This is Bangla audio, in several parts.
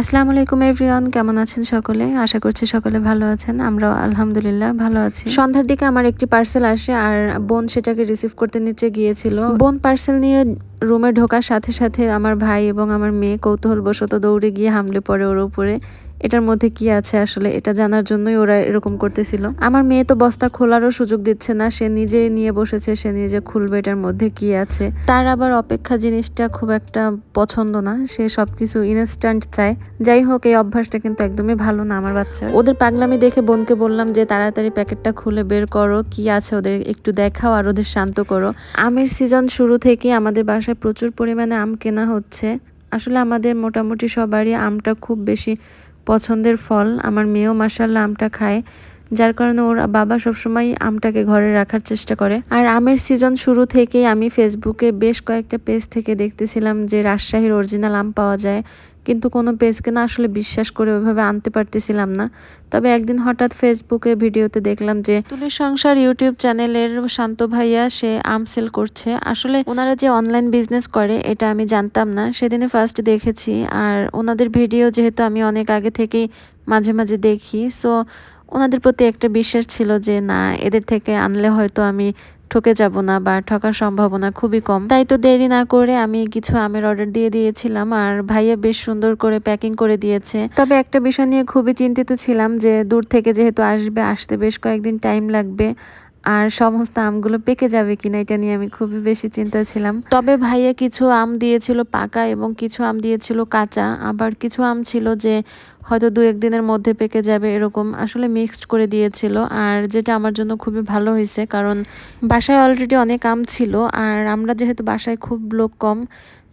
আসসালামু আলাইকুম এভরিওয়ান, কেমন আছেন সকলে? আশা করছি সকলে ভালো আছেন, আমরাও আলহামদুলিল্লাহ ভালো আছি। সন্ধ্যার দিকে আমার একটি পার্সেল আসে, আর বোন সেটাকে রিসিভ করতে নিচে গিয়েছিল। বোন পার্সেল নিয়ে রুমে ঢোকার সাথে সাথে আমার ভাই এবং আমার মেয়ে কৌতূহলবশত দৌড়ে গিয়ে হামলে পড়ে ওর উপরে। এটার মধ্যে কি আছে আসলে? এটা জানার জন্যই ওরা এরকম করতেছিল। আমার মেয়ে তো বস্তা খোলারও সুযোগ দিচ্ছে না। সে নিজে নিয়ে বসেছে, সে নিজে খুলবে এটার মধ্যে কি আছে। তার আবার অপেক্ষা জিনিসটা খুব একটা পছন্দ না। সে সবকিছু ইনস্ট্যান্ট চায়। যাই হোক, এই অভ্যাসটা কিন্তু একদমই ভালো না আমার বাচ্চা ওদের পাগলামি দেখে বোনকে বললাম যে, তাড়াতাড়ি প্যাকেটটা খুলে বের করো। কি আছে ওদের? একটু দেখাও আর ওদের শান্ত করো। আমের সিজন শুরু থেকে আমাদের বাসায় প্রচুর পরিমাণে আম কেনা হচ্ছে। আসলে আমাদের মোটামুটি সবারই আমটা খুব বেশি পছন্দের ফল। আমার মেয়েও মাসাল্লাহ আমটা খায়। যার কারণে ওর বাবা সবসময় আমটাকে ঘরে রাখার চেষ্টা করে। আর আমের সিজন শুরু থেকেই আমি ফেসবুকে বেশ কয়েকটা পেজ থেকে দেখতেছিলাম যে রাজশাহীর অরিজিনাল আম পাওয়া যায়। কিন্তু কোনো পেজকে না আসলে বিশ্বাস করে ওইভাবে আনতে পারতেছিলাম না। তবে একদিন হঠাৎ ফেসবুকে ভিডিওতে দেখলাম যে তুলির সংসার ইউটিউব চ্যানেলের শান্ত ভাইয়া সে আম সেল করছে। আসলে ওনারা যে অনলাইন বিজনেস করে, এটা আমি জানতাম না। সেদিনে ফার্স্ট দেখেছি। আর ওনাদের ভিডিও যেহেতু আমি অনেক আগে থেকেই মাঝে মাঝে দেখি সো ওনাদের প্রতি একটা বিশ্বাস ছিল যে, না, এদের থেকে আনলে হয়তো আমি ঠকে যাব না বা ঠকার সম্ভাবনা খুবই কম। তাই তো দেরি না করে আমি কিছু আমের অর্ডার দিয়ে দিয়েছিলাম আর ভাইয়া বেশ সুন্দর করে প্যাকিং করে দিয়েছে। তবে একটা বিষয় নিয়ে খুবই চিন্তিত ছিলাম যে, দূর থেকে যেহেতু আসবে, আসতে বেশ কয়েকদিন টাইম লাগবে। আর সমস্ত আমগুলো পেকে যাবে কিনা এটা নিয়ে আমি খুবই বেশি চিন্তা ছিলাম। তবে ভাইয়া কিছু আম দিয়েছিল পাকা এবং কিছু আম দিয়েছিল কাঁচা। আবার কিছু আম ছিল যে হয়তো দু একদিনের মধ্যে পেকে যাবে এরকম আসলে মিক্সড করে দিয়েছিল। আর যেটা আমার জন্য খুবই ভালো হয়েছে, কারণ বাসায় অলরেডি অনেক আম ছিল। আর আমরা যেহেতু বাসায় খুব লোক কম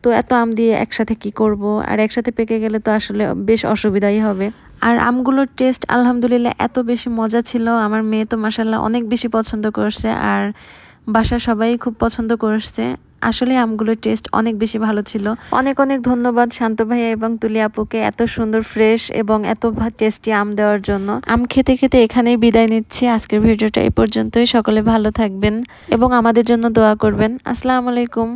তো এত আম দিয়ে একসাথে কি করব? আর একসাথে পেকে গেলে তো আসলে বেশ অসুবিধাই হবে। আর আমগুলোর টেস্ট আলহামদুলিল্লাহ এত বেশি মজা ছিল। আমার মেয়ে তো মাসাল্লাহ অনেক বেশি পছন্দ করছে আর বাসার সবাই খুব পছন্দ করছে। আসলে আমগুলোর টেস্ট অনেক বেশি ভালো ছিল। অনেক অনেক ধন্যবাদ শান্ত ভাইয়া এবং তুলি আপুকে এত সুন্দর ফ্রেশ এবং এত টেস্টি আম দেওয়ার জন্য। আম খেতে খেতে এখানেই বিদায় নিচ্ছি। আজকের ভিডিওটা এই পর্যন্তই। সকলে ভালো থাকবেন এবং আমাদের জন্য দোয়া করবেন। আসসালামু আলাইকুম।